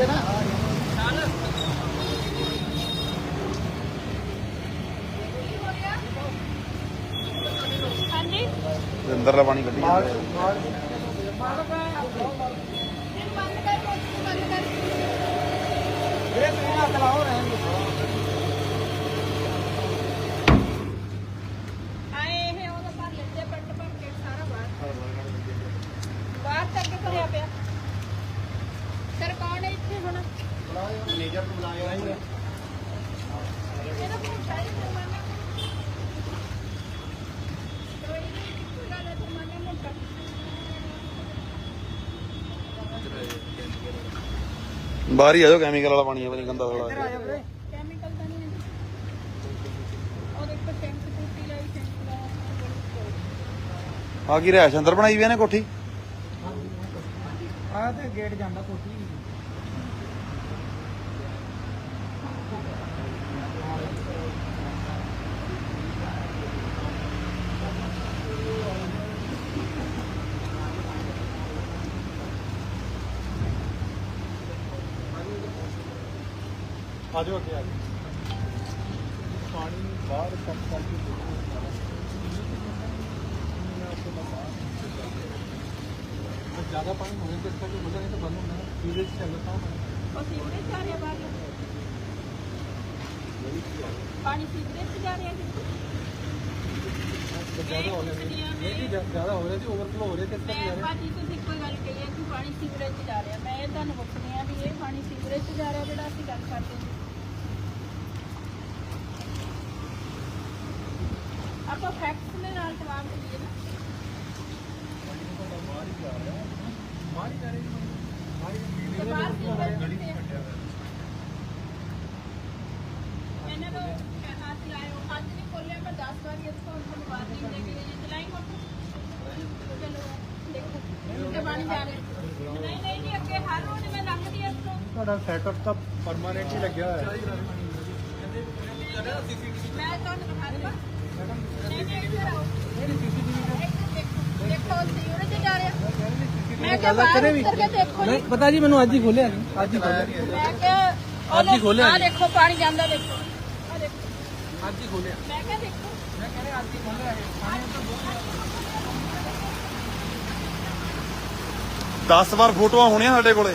ਨਾ ਹਾਂਜੀ ਤੇ ਅੰਦਰਲਾ ਪਾਣੀ ਕੱਢੀ ਜਾਂਦਾ ਹੈ। ਇਹਨੂੰ ਬੰਦ ਕਰ ਮੋਟਰ ਬੰਦ ਕਰ ਇਹ ਤੁਸੀਂ ਹੱਥ ਲਾਓ ਰਹਿਣ ਆਏ ਇਹ ਉਹਦਾ ਭਰ ਲੈਂਦੇ ਪੱਟ ਭਰ ਕੇ ਸਾਰਾ ਬਾਹਰ ਬਾਹਰ ਤੱਕ ਭਰਿਆ ਪਿਆ ਸਰ ਕੌਣ ਹੈ ਇੱਥੇ ਹੁਣ ਮੈਨੇਜਰ ਨੂੰ ਬੁਲਾਇਆ ਹੀ ਇਹਦਾ ਫੋਨ ਚਾਹੀਦਾ ਜੁਰਮਾਨਾ ਕੋਈ ਨਹੀਂ ਕੋਈ ਗੱਲ ਹੈ ਜੁਰਮਾਨਾ ਮੋਟਾ ਬਾਹਰ ਹੀ ਆ ਜਾਓ ਕੈਮੀਕਲ ਵਾਲਾ ਪਾਣੀ ਆ ਬਣੀ ਗੰਦਾ ਥੋੜਾ ਇੱਧਰ ਆ ਜਾ ਵੀਰੇ। ਕੈਮੀਕਲ ਤਾਂ ਨਹੀਂ ਹੈ। ਉਹ ਦੇਖੋ ਟੈਂਕ ਟੂਟੀ ਲਾਈ ਟੈਂਕ ਆ ਕੀ ਰਹਿਸ਼ ਅੰਦਰ ਬਣਾਈ ਵੀ ਇਹਨੇ ਕੋਠੀ? ਆ ਤੇ ਗੇਟ ਜਾਂਦਾ ਕੋਠੀ। ਆ ਜਾਓ ਅੱਗੇ ਆ ਜਾਓ। ਪਾਣੀ ਬਾਹਰ ਕੱਟ ਕਰਕੇ ਦੇਖੋ ਜ਼ਿਆਦਾ ਪਾਣੀ ਹੋਵੇ ਤੇ ਇਸ ਕਰਕੇ ਹੋ ਜਾਏ ਤਾਂ ਬੰਦ ਹੁੰਦਾ ਹੈ ਸੀਵਰੇਜ ਚੱਲ ਰਿਹਾ ਹੈ ਉਹ ਸੀਵਰੇਜ ਜਾ ਰਿਹਾ ਬਾਹਰ ਪਾਣੀ ਸੀਵਰੇਜ ਜਾ ਰਿਹਾ ਜੀ। ਜ਼ਿਆਦਾ ਹੋ ਰਿਹਾ ਨਹੀਂ ਜ਼ਿਆਦਾ ਹੋ ਰਿਹਾ ਜੀ ਓਵਰਫਲੋ ਹੋ ਰਿਹਾ ਤੇ ਇਸ ਕਰਕੇ ਜਾ ਰਿਹਾ ਭਾਜੀ ਤੁਸੀਂ ਕੋਈ ਗੱਲ ਕਹੀ ਹੈ ਕਿ ਪਾਣੀ ਸੀਵਰੇਜ ਜਾ ਰਿਹਾ। ਮੈਂ ਇਹ ਤੁਹਾਨੂੰ ਪੁੱਛਣੀ ਆ ਵੀ ਇਹ ਪਾਣੀ ਸੀਵਰੇਜ ਜਾ ਰਿਹਾ ਜਿਹੜਾ ਅਸੀਂ ਗੱਲ ਕਰਦੇ ਹਾਂ। ਆਪਾਂ ਫੈਕਟਸ ਦੇ ਨਾਲ ਜਵਾਬ ਦਈਏ ਨਾ। ਬਾਹਰ ਹੀ ਜਾ ਰਿਹਾ ਬਾਹਰ ਹੀ ਜਾ ਰਿਹਾ ਬਾਹਰ ਹੀ ਜਾ ਰਿਹਾ ਬਾਹਰ ਗਲੀ ਚ ਕੱਟਿਆ ਹੋਇਆ ਇਹਨਾਂ ਨੂੰ ਕਹਾ ਸੀ ਆਇਓ ਅੱਜ ਨਹੀਂ ਖੋਲਿਆ ਮੈਂ 10 ਵਾਰੀ ਇੱਥੋਂ ਤੁਹਾਨੂੰ ਬਾਹਰ ਨਹੀਂ ਦੇ ਕੇ ਜੇ ਚਲਾਈ ਹੁਣ ਚਲੋ ਦੇਖੋ ਤੇ ਬਣ ਜਾ ਰਿਹਾ। ਨਹੀਂ ਨਹੀਂ ਜੀ ਅੱਗੇ ਹਰ ਰੋਜ਼ ਮੈਂ ਲੰਘਦੀ ਹਾਂ ਇੱਥੋਂ ਤੁਹਾਡਾ ਸੈਟਅਪ ਤਾਂ ਪਰਮਾਨੈਂਟ ਹੀ ਲੱਗਿਆ ਹੋਇਆ ਹੈ। ਮੈਂ ਤੁਹਾਨੂੰ ਦਿਖਾ ਦਿੰਦਾ ਕਿਹਾ ਗੱਲ ਬਾਹਰ ਕਰੇ ਵੀ। ਉੱਤਰ ਕੇ ਦੇਖੋ ਜੀ। ਨਹੀਂ ਪਤਾ ਜੀ ਮੈਨੂੰ ਅੱਜ ਹੀ ਖੋਲਿਆ ਨਹੀਂ ਅੱਜ ਹੀ ਖੋਲਿਆ ਮੈਂ ਕਿਹਾ ਅੱਜ ਹੀ ਖੋਲਿਆ ਆ। ਦੇਖੋ ਪਾਣੀ ਜਾਂਦਾ ਦੇਖੋ। ਆ ਦੇਖੋ। ਅੱਜ ਹੀ ਖੋਲਿਆ। ਮੈਂ ਕਿਹਾ ਦੇਖੋ। ਮੈਂ ਕਹਿੰਦਾ ਅੱਜ ਹੀ ਖੋਲਿਆ ਹੈ 10 ਵਾਰ ਫੋਟੋਆਂ ਹੋਣੀਆਂ ਸਾਡੇ ਕੋਲੇ।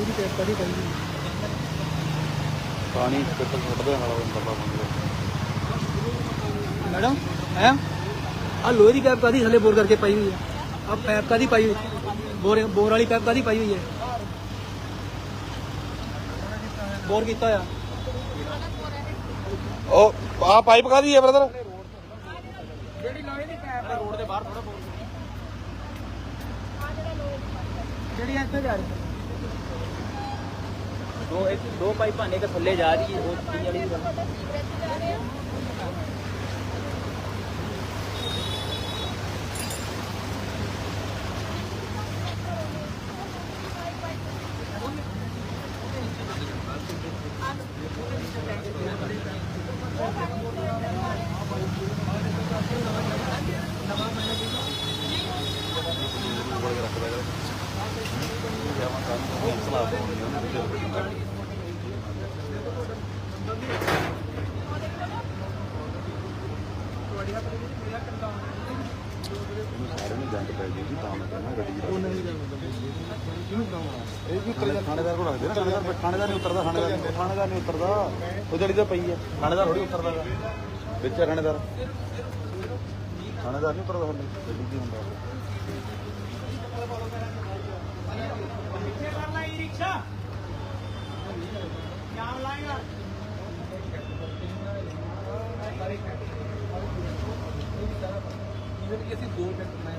ਪੂਰੀ ਪੇਪਰ ਹੀ ਪਈ ਪਾਣੀ ਪੇਪਰ ਸੁੱਟਦੇ ਨਾਲ ਹੁੰਦਾ ਬੰਦ ਮੈਡਮ ਹੈ? ਆ ਲੋਹੇ ਦੀ ਪੈਪ ਕਾਦੀ ਥੱਲੇ ਬੋਰ ਕਰਕੇ ਪਾਈ ਹੋਈ ਹੈ ਆ ਪੈਪ ਕਾਦੀ ਪਾਈ ਹੋਈ? ਬੋਰ ਬੋਰ ਵਾਲੀ ਪੈਪ ਕਾਦੀ ਪਾਈ ਹੋਈ ਹੈ ਬੋਰ ਕੀਤਾ ਆ ਉਹ ਆ ਪਾਈਪ ਕਾਦੀ ਹੈ ਬ੍ਰਦਰ ਜਿਹੜੀ ਲੋਹੇ ਦੀ ਪੈਪ ਰੋਡ ਦੇ ਬਾਹਰ ਥੋੜਾ ਬੋਰ ਜਿਹੜੀ ਇੱਥੇ ਜਾ ਰਹੀ ਦੋ ਇੱਕ ਦੋ ਪਾਈਪਾਂ ਨੇ ਕਿ ਥੱਲੇ ਜਾ ਰਹੀ ਹੈ ਉਹ ਕਿੰਨੀ ਵਾਲੀ ਸਲਾਹ ਪਾਉਣੀ ਉਹਨੇ ਸਾਰੇ ਜੰਗ ਪੈ ਗਈ ਸੀ ਤਾਂ ਮੈਂ ਕਹਿੰਦਾ ਗੱਡੀ ਉਹ ਨਹੀਂ ਕਰਦਾ ਕਰਾਉਣਾ ਇਹ ਵੀ ਉੱਤਰ ਥਾਣੇਦਾਰ ਕੋਲ ਰੱਖਦੇ ਨਾ ਥਾਣੇਦਾਰ ਥਾਣੇਦਾਰ ਨਹੀਂ ਉਤਰਦਾ। ਥਾਣੇਦਾਰ ਥਾਣੇਦਾਰ ਨਹੀਂ ਉਤਰਦਾ ਉਹ ਜਿਹੜੀ ਤਾਂ ਪਈ ਹੈ ਥਾਣੇਦਾਰ ਥੋੜੀ ਉਤਰਦਾ ਵਿੱਚ ਥਾਣੇਦਾਰ ਥਾਣੇਦਾਰ ਨਹੀਂ ਉਤਰਦਾ ਸਾਡੇ ਗੱਡੀ ਹੁੰਦਾ ਇਵਨ ਕਿ ਅਸੀਂ ਦੋ ਮਿੰਟ ਬਣਾਏ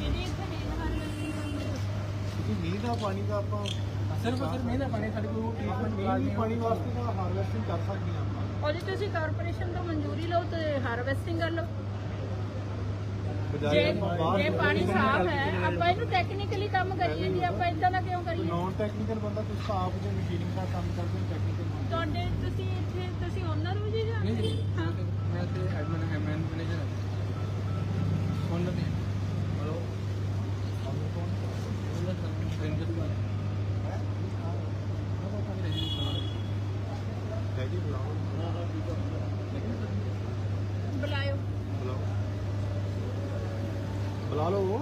ਇਹਦੀ ਇੱਥੇ ਨਹੀਂ ਹਰ ਮੀਂਹ ਦਾ ਪਾਣੀ ਦਾ ਆਪਾਂ ਸਿਰਫ ਸਿਰਫ ਨਹੀਂ ਨਾ ਪਾਣੀ ਸਾਡੇ ਕੋਲ ਟ੍ਰੀਟਮੈਂਟ ਮੀਂਹ ਦੀ ਪਾਣੀ ਵਾਸਤੇ ਤਾਂ ਹਾਰਵੈਸਟਿੰਗ ਕਰ ਸਕਦੇ ਹਾਂ ਆਪਾਂ ਉਹਦੀ ਤੁਸੀਂ ਕਾਰਪੋਰੇਸ਼ਨ ਤੋਂ ਮਨਜ਼ੂਰੀ ਲਓ ਤੇ ਹਾਰਵੈਸਟਿੰਗ ਕਰ ਲਓ। ਜੇ ਜੇ ਪਾਣੀ ਸਾਫ਼ ਹੈ ਆਪਾਂ ਇਹਨੂੰ ਟੈਕਨੀਕਲੀ ਕੰਮ ਕਰੀਏ ਜੀ ਆਪਾਂ ਇਦਾਂ ਦਾ ਕਿਉਂ ਕਰੀਏ? ਨਾਨ ਟੈਕਨੀਕਲ ਬੰਦਾ ਤੁਸੀਂ ਤਾਂ ਆਪ ਜੇ ਮਸ਼ੀਨਿੰਗ ਦਾ ਕੰਮ ਕਰਦੇ ਹੋ ਟੈਕਨੀਕਲ ਤੁਹਾਡੇ ਤੁਸੀਂ ਇੱਥੇ ਤੁਸੀਂ ਓਨਰ ਹੋ ਜੀ ਜਾਂ ਹਾਂ। ਮੈਂ ਤੇ ਐਡਮਿਨ ਹੈ ਮੈਂ ਮੈਨੇਜਰ ਹਾਂ ਫੋਨ ਨਹੀਂ ਹਲੋ ਹੈ ਜੀ ਬੁਲਾਓ ਬੁਲਾਇਓ। ਬੁਲਾ ਲਓ।